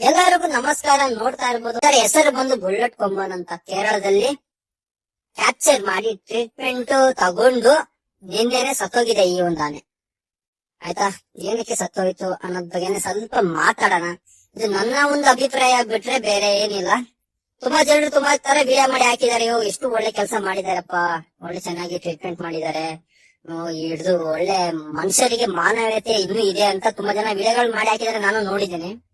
ಎಲ್ಲರಿಗೂ ನಮಸ್ಕಾರ, ನೋಡ್ತಾ ಇರ್ಬೋದು. ಅದರ ಹೆಸರು ಬಂದು ಬುಲೆಟ್ ಕೊಂಬನ್ ಅಂತ ಕೇರಳದಲ್ಲಿ ಕ್ಯಾಪ್ಚರ್ ಮಾಡಿ ಟ್ರೀಟ್ಮೆಂಟ್ ತಗೊಂಡು ನಿನ್ನೆನೆ ಸತ್ತೋಗಿದೆ ಈ ಒಂದು ಆನೆ. ಆಯ್ತಾ? ಏನಕ್ಕೆ ಸತ್ತೋಯ್ತು ಅನ್ನೋದ್ ಬಗ್ಗೆನೆ ಸ್ವಲ್ಪ ಮಾತಾಡೋಣ. ಇದು ನನ್ನ ಒಂದು ಅಭಿಪ್ರಾಯ ಬಿಟ್ರೆ ಬೇರೆ ಏನಿಲ್ಲ. ತುಂಬಾ ಜನರು ತುಂಬಾ ತರ ವಿಡಿಯೋ ಮಾಡಿ ಹಾಕಿದ್ದಾರೆ. ಎಷ್ಟು ಒಳ್ಳೆ ಕೆಲಸ ಮಾಡಿದಾರಪ್ಪ. ಒಳ್ಳೆ ಚೆನ್ನಾಗಿ ಟ್ರೀಟ್ಮೆಂಟ್ ಮಾಡಿದ್ದಾರೆ. ಹಿಡಿದು ಒಳ್ಳೆ ಮನುಷ್ಯರಿಗೆ ಮಾನವೀಯತೆ ಇನ್ನೂ ಇದೆ ಅಂತ ತುಂಬಾ ಜನ ವಿಡಿಯೋಗಳು ಮಾಡಿ ಹಾಕಿದ್ರೆ ನಾನು ನೋಡಿದ್ದೇನೆ.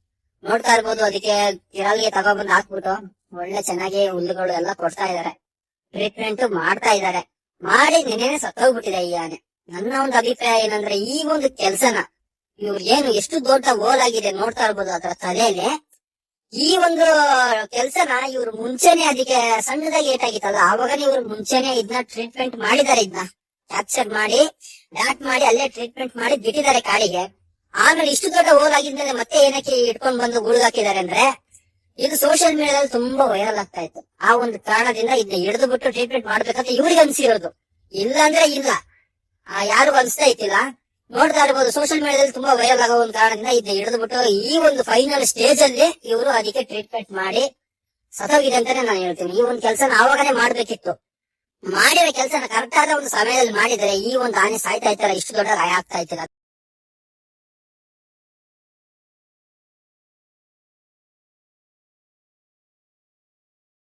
ನೋಡ್ತಾ ಇರ್ಬೋದು, ಅದಕ್ಕೆ ಕಿರಾಲಿಗೆ ತಗೊಬಂದು ಹಾಕ್ಬಿಟ್ಟು ಒಳ್ಳೆ ಚೆನ್ನಾಗಿ ಹುಲ್ಲುಗಳು ಎಲ್ಲ ಕೊಡ್ತಾ ಇದಾರೆ. ಟ್ರೀಟ್ಮೆಂಟ್ ಮಾಡ್ತಾ ಇದಾರೆ. ಮಾಡಿ ನಿನ್ನೆ ಸತ್ತೋಗ್ಬಿಟ್ಟಿದೆ ಈ ಆನೆ. ನನ್ನ ಒಂದು ಅಭಿಪ್ರಾಯ ಏನಂದ್ರೆ, ಈ ಒಂದು ಕೆಲ್ಸನ ಇವ್ರು ಏನು ಎಷ್ಟು ದೊಡ್ಡ ಹೋಲ್ ಆಗಿದೆ ನೋಡ್ತಾ ಇರ್ಬೋದು ಅದರ ತಲೆಯಲ್ಲಿ ಈ ಒಂದು ಕೆಲ್ಸನ ಇವ್ರು ಮುಂಚೆನೆ ಅದಕ್ಕೆ ಸಣ್ಣದಾಗಿ ಏಟಾಗಿತ್ತಲ್ಲ, ಆವಾಗನೇ ಇವ್ರು ಮುಂಚೆನೆ ಇದನ್ನ ಟ್ರೀಟ್ಮೆಂಟ್ ಮಾಡಿದ್ದಾರೆ ಇದನ್ನ ಕ್ಯಾಪ್ಚರ್ ಮಾಡಿ ಡಾಟ್ ಮಾಡಿ ಅಲ್ಲೇ ಟ್ರೀಟ್ಮೆಂಟ್ ಮಾಡಿ ಬಿಟ್ಟಿದ್ದಾರೆ ಕಾಡಿಗೆ. ಆಮೇಲೆ ಇಷ್ಟು ದೊಡ್ಡ ಹೋಲ್ ಆಗಿದ್ಮೇಲೆ ಮತ್ತೆ ಏನಕ್ಕೆ ಇಟ್ಕೊಂಡ್ ಬಂದು ಗುಡುಗಾಕಿದ್ದಾರೆ ಅಂದ್ರೆ ಇದು ಸೋಷಿಯಲ್ ಮೀಡಿಯಾದಲ್ಲಿ ತುಂಬಾ ವೈರಲ್ ಆಗ್ತಾ ಇತ್ತು. ಆ ಒಂದು ಕಾರಣದಿಂದ ಇದನ್ನ ಹಿಡಿದು ಬಿಟ್ಟು ಟ್ರೀಟ್ಮೆಂಟ್ ಮಾಡ್ಬೇಕಂತ ಇವ್ರಿಗೆ ಅನ್ಸಿರೋದು. ಇಲ್ಲ ಅಂದ್ರೆ ಇಲ್ಲ. ಯಾರಿಗೂ ಅನ್ಸ್ತಾ ಇತ್ತಿಲ್ಲ ನೋಡ್ತಾ ಇರ್ಬೋದು ಸೋಷಿಯಲ್ ಮೀಡಿಯಾದಲ್ಲಿ ತುಂಬಾ ವೈರಲ್ ಆಗೋ ಒಂದು ಕಾರಣದಿಂದ ಇದನ್ನ ಹಿಡಿದು ಬಿಟ್ಟು ಈ ಒಂದು ಫೈನಲ್ ಸ್ಟೇಜ್ ಅಲ್ಲಿ ಇವರು ಅದಕ್ಕೆ ಟ್ರೀಟ್ಮೆಂಟ್ ಮಾಡಿ ಸತೋಗಿದೆ ಅಂತಾನೆ ನಾನು ಹೇಳ್ತೀನಿ. ಈ ಒಂದು ಕೆಲಸನ ಆವಾಗನೇ ಮಾಡ್ಬೇಕಿತ್ತು. ಮಾಡಿರೋ ಕೆಲಸನ ಕರೆಕ್ಟ್ ಆದ ಒಂದು ಸಮಯದಲ್ಲಿ ಮಾಡಿದರೆ ಈ ಒಂದು ಆನೆ ಸಾಯ್ತಾ ಇತ್ತಲ್ಲ ಇಷ್ಟು ದೊಡ್ಡ ಗಾಯ ಆಗ್ತಾ ಇತ್ತಿಲ್ಲ